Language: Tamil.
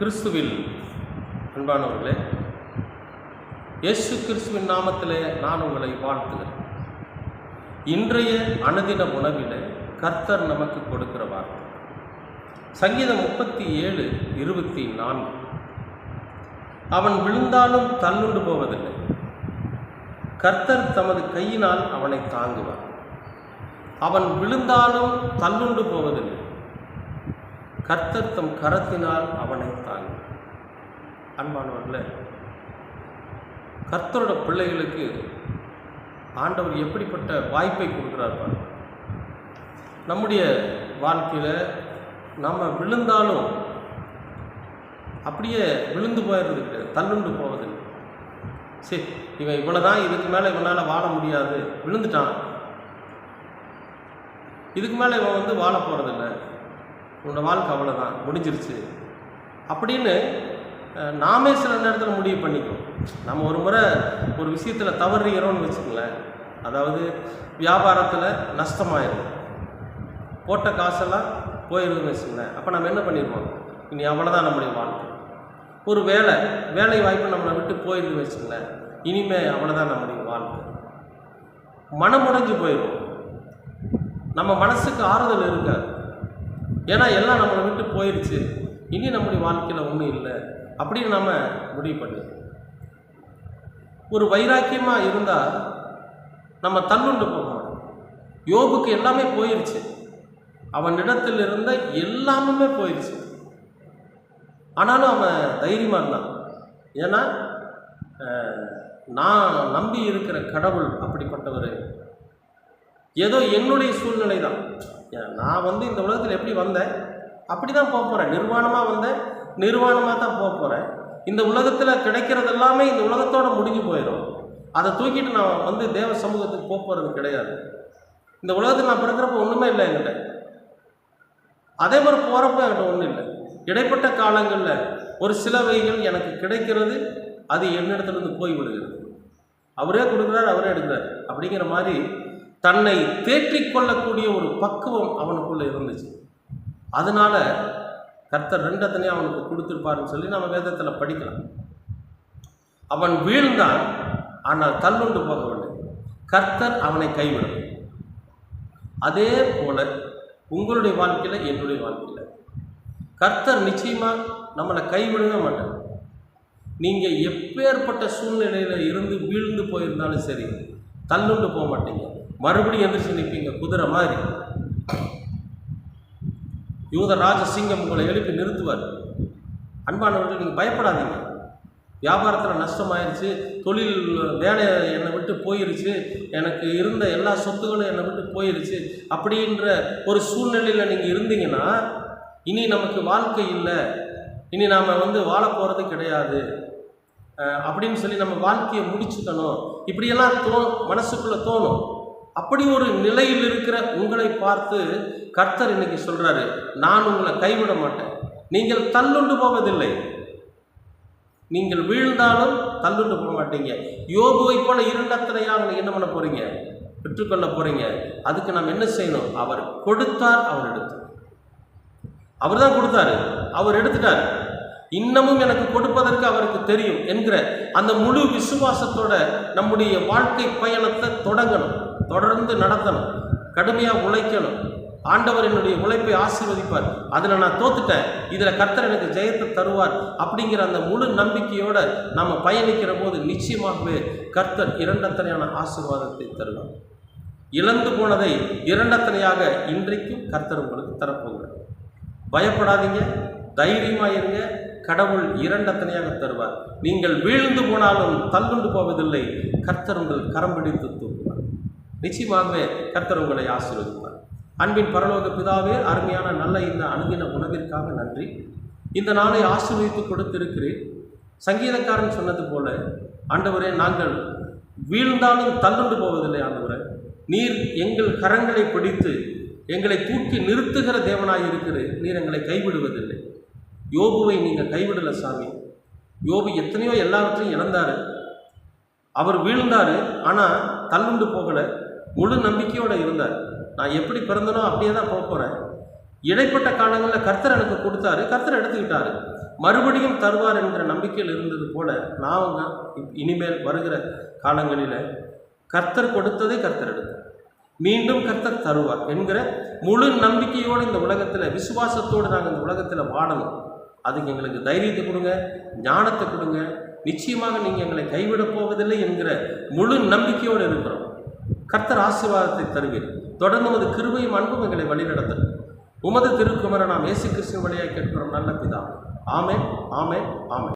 கிறிஸ்துவில் அன்பானவர்களே இயேசு கிறிஸ்துவின் நாமத்திலே நான் உங்களை வாழ்த்துகிறேன். இன்றைய அனுதின உணவிலே கர்த்தர் நமக்கு கொடுக்கிற வார்த்தை. சங்கீதம் முப்பத்தி ஏழு இருபத்தி நான்கு. அவன் விழுந்தாலும் தள்ளுண்டு போவதில்லை. கர்த்தர் தமது கையினால் அவனை தாங்குவார். அவன் விழுந்தாலும் தள்ளுண்டு போவதில்லை. கர்த்தர் தம் கரத்தினால் அவனை தான் அன்பானவர்களே கர்த்தரோட பிள்ளைகளுக்கு ஆண்டவர் எப்படிப்பட்ட வாய்ப்பை கொடுக்குறார் பாருங்க. நம்முடைய வாழ்க்கையில் நம்ம விழுந்தாலும் அப்படியே விழுந்து போயிடுறது கிடையாது தள்ளுண்டு போவது சரி இவன் இவ்வளோதான் இதுக்கு மேலே இவனால் வாழ முடியாது விழுந்துட்டான். இதுக்கு மேலே இவன் வந்து வாழ போகிறதில்லை உன்னோட வாழ்க்கை அவ்வளோதான் முடிஞ்சிருச்சு. அப்படின்னு நாமே சில நேரத்தில் முடிவு பண்ணிக்குவோம். நம்ம ஒரு முறை ஒரு விஷயத்தில் தவறுகிறோம்னு வச்சுக்கங்களேன். அதாவது வியாபாரத்தில் நஷ்டமாயிடும் போட்ட காசெல்லாம் போயிருக்குன்னு வச்சுக்கங்களேன். அப்போ நம்ம என்ன பண்ணிடுவோம் இனி அவ்வளோதான் நம்முடைய வாழ்க்கை. ஒரு வேலை வேலை வாய்ப்பு நம்மளை விட்டு போயிருக்குன்னு வச்சுக்கங்களேன். இனிமே அவ்வளோதான் நம்முடைய வாழ்க்கை. மனமுடைஞ்சு போயிடும் நம்ம மனசுக்கு ஆறுதல் இருக்காது. ஏன்னா எல்லாம் நம்மளை விட்டு போயிடுச்சு இனி நம்முடைய வாழ்க்கையில் ஒன்றும் இல்லை. அப்படின்னு நம்ம முடிவு பண்ணிடுவோம் ஒரு வைராக்கியமாக இருந்தால் நம்ம தள்ளுண்டு போகணும். யோபுக்கு எல்லாமே போயிடுச்சு அவனிடத்தில் இருந்த எல்லாமே போயிடுச்சு ஆனாலும் அவன் தைரியமாக இருந்தான். ஏன்னா நான் நம்பி இருக்கிற கடவுள் அப்படிப்பட்டவர் ஏதோ என்னுடைய சூழ்நிலை தான் நான் வந்து இந்த உலகத்தில் எப்படி வந்தேன்? அப்படி தான் போக போகிறேன் நிர்வாணமாக வந்தேன். நிர்வாணமாக தான் போக போகிறேன் இந்த உலகத்தில் கிடைக்கிறது எல்லாமே இந்த உலகத்தோட முடிஞ்சு போயிடும் அதை தூக்கிட்டு நான் வந்து தேவ சமூகத்துக்கு போக போகிறது கிடையாது. இந்த உலகத்தில் நான் பிறக்கிறப்ப ஒன்றுமே இல்லை என்கிட்ட. அதே மாதிரி போகிறப்ப என்கிட்ட ஒன்றும் இல்லை. இடைப்பட்ட காலங்களில் ஒரு சில வகைகள் எனக்கு கிடைக்கிறது அது என்னிடத்துலேருந்து போய் விடுகிறது. அவரே கொடுக்குறாரு அவரே எடுக்கிறார். அப்படிங்கிற மாதிரி தன்னை தேற்றிக் கொள்ளக்கூடிய ஒரு பக்குவம் அவனுக்குள்ளே இருந்துச்சு. அதனால கர்த்தர் ரெண்டத்தனையும் அவனுக்கு கொடுத்துருப்பாருன்னு சொல்லி நம்ம வேதத்தில் படிக்கலாம். அவன் வீழ்ந்தான் ஆனால் தள்ளுண்டு போகவில்லை. கர்த்தர் அவனை கைவிடும். அதே போல உங்களுடைய வாழ்க்கையில் என்னுடைய வாழ்க்கையில். கர்த்தர் நிச்சயமாக நம்மளை கைவிடவே மாட்டார். நீங்கள் எப்பேற்பட்ட சூழ்நிலையில் இருந்து வீழ்ந்து போயிருந்தாலும் சரி தள்ளுண்டு போக மாட்டீங்க. மறுபடியும் எந்திரிச்சு நிற்பீங்க குதிரை மாதிரி. யூத ராஜசிங்கம் உங்களை எழுப்பி நிறுத்துவார். அன்பானவர்கள் நீங்கள் பயப்படாதீங்க. வியாபாரத்தில் நஷ்டமாயிருச்சு தொழில் வேலை என்னை விட்டு போயிருச்சு எனக்கு இருந்த எல்லா சொத்துகளும் என்னை விட்டு போயிருச்சு அப்படின்ற ஒரு சூழ்நிலையில் நீங்கள் இருந்தீங்கன்னா இனி நமக்கு வாழ்க்கை இல்லை. இனி நாம் வந்து வாழ போகிறது கிடையாது. அப்படின்னு சொல்லி நம்ம வாழ்க்கையை முடிச்சுக்கணும். இப்படியெல்லாம் தோ மனசுக்குள்ளே தோணும். அப்படி ஒரு நிலையில் இருக்கிற உங்களை பார்த்து கர்த்தர் இன்னைக்கு சொல்றாரு நான் உங்களை கைவிட மாட்டேன். நீங்கள் தள்ளுண்டு போவதில்லை. நீங்கள் வீழ்ந்தாலும் தள்ளுண்டு போக மாட்டீங்க. யோபுவை போல இரண்டத்தனையாக நீங்கள் என்ன பண்ண போறீங்க? பெற்றுக்கொள்ள போறீங்க. அதுக்கு நாம் என்ன செய்யணும்? அவர் கொடுத்தார் அவர் எடுத்து அவர் தான் கொடுத்தாரு. அவர் எடுத்துட்டார். இன்னமும் எனக்கு கொடுப்பதற்கு அவருக்கு தெரியும் என்கிற அந்த முழு விசுவாசத்தோட நம்முடைய வாழ்க்கை பயணத்தை தொடங்கணும். தொடர்ந்து நடத்தணும். கடுமையாக உழைக்கணும். ஆண்டவர் என்னுடைய உழைப்பை ஆசீர்வதிப்பார். அதில் நான் தோத்துட்டேன். இதில் கர்த்தர் எனக்கு ஜெயத்தை தருவார் அப்படிங்கிற அந்த முழு நம்பிக்கையோட நம்ம பயணிக்கிற போது நிச்சயமாகவே கர்த்தர் இரண்டத்தனையான ஆசீர்வாதத்தை தருவார். இழந்து போனதை இரண்டத்தனையாக இன்றைக்கும் கர்த்தர் உங்களுக்கு தரப்போகிறார். பயப்படாதீங்க. தைரியமாக இருங்க. கடவுள் இரண்டத்தனையாக தருவார். நீங்கள் வீழ்ந்து போனாலும் தள்ளுண்டு போவதில்லை. கர்த்தர் உங்கள் கரம் பிடித்து நிச்சயமாகவே கர்த்தர் உங்களை ஆசீர்வதிப்பார். அன்பின் பரலோக பிதாவே அருமையான நல்ல இந்த அணுகின உணவிற்காக நன்றி. இந்த நாளை ஆசீர்வதித்து கொடுத்திருக்கிறேன். சங்கீதக்காரன் சொன்னது போல ஆண்டவரே நாங்கள் வீழ்ந்தாலும் தள்ளுண்டு போவதில்லை ஆண்டவரே. நீர் எங்கள் கரங்களை பிடித்து எங்களை தூக்கி நிறுத்துகிற தேவனாய் இருக்கிறது நீர் எங்களை கைவிடுவதில்லை. யோபுவை நீங்கள் கைவிடலை சாமி. யோபு எத்தனையோ எல்லாவற்றையும் இழந்தார். அவர் வீழ்ந்தார் ஆனால் தள்ளுண்டு போகலை. முழு நம்பிக்கையோடு இருந்தார். நான் எப்படி பிறந்தனோ அப்படியே தான் போக போகிறேன் இடைப்பட்ட காலங்களில் கர்த்தர் எனக்கு கொடுத்தாரு. கர்த்தர் எடுத்துக்கிட்டாரு. மறுபடியும் தருவார் என்கிற நம்பிக்கையில் இருந்தது போல நான் இனிமேல் வருகிற காலங்களில் கர்த்தர் கொடுத்ததை கர்த்தர் எடுத்தார். மீண்டும் கர்த்தர் தருவார் என்கிற முழு நம்பிக்கையோடு இந்த உலகத்தில் விசுவாசத்தோடு நாங்கள் இந்த உலகத்தில் வாழணும். அதுக்கு எங்களுக்கு தைரியத்தை கொடுங்க ஞானத்தை கொடுங்க. நிச்சயமாக நீங்கள் எங்களை கைவிடப் போவதில்லை என்கிற முழு நம்பிக்கையோடு இருக்கிறோம். கர்த்தர் ஆசீர்வாதத்தை தருவீர். தொடர்ந்து உமது கிருபையும் அன்பும் எங்களை வழிநடத்தல் உமது திருக்குமர நாம் இயேசு கிறிஸ்துவின் வழியாக கேட்கிறோம் நல்ல பிதா. ஆமே ஆமே ஆமே